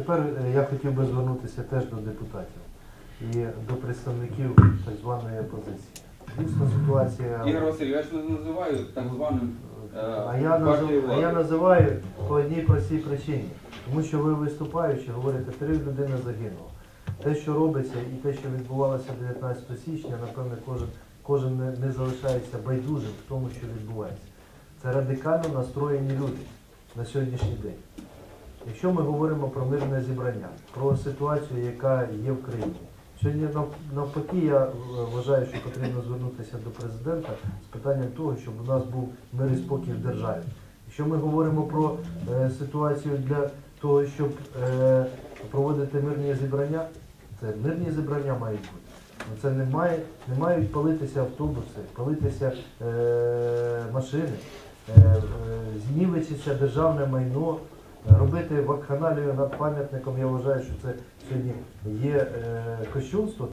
Тепер е, я хотів би звернутися теж до депутатів і до представників так званої опозиції. Дійсно, ситуація. Ігор Васильович, я ж не називаю так званим е, А я, партією назив, а я називаю по одній простій причині. Тому що ви виступаючи, говорите, три людини загинуло. Те, що робиться, і те, що відбувалося 19 січня, напевне, кожен, кожен не, не залишається байдужим в тому, що відбувається. Це радикально настроєні люди на сьогоднішній день. Якщо ми говоримо про мирне зібрання, про ситуацію, яка є в країні. Сьогодні навпаки я е, вважаю, що потрібно звернутися до президента з питанням того, щоб у нас був мир і спокій в державі. Якщо ми говоримо про е, ситуацію для того, щоб е, проводити мирні зібрання, це мирні зібрання мають бути. Ну, Це не, має, не мають палитися автобуси, палитися е, машини, е, е, знівечиться державне майно, робити вакханалію над пам'ятником. Я вважаю, що це сьогодні є е, кощунство.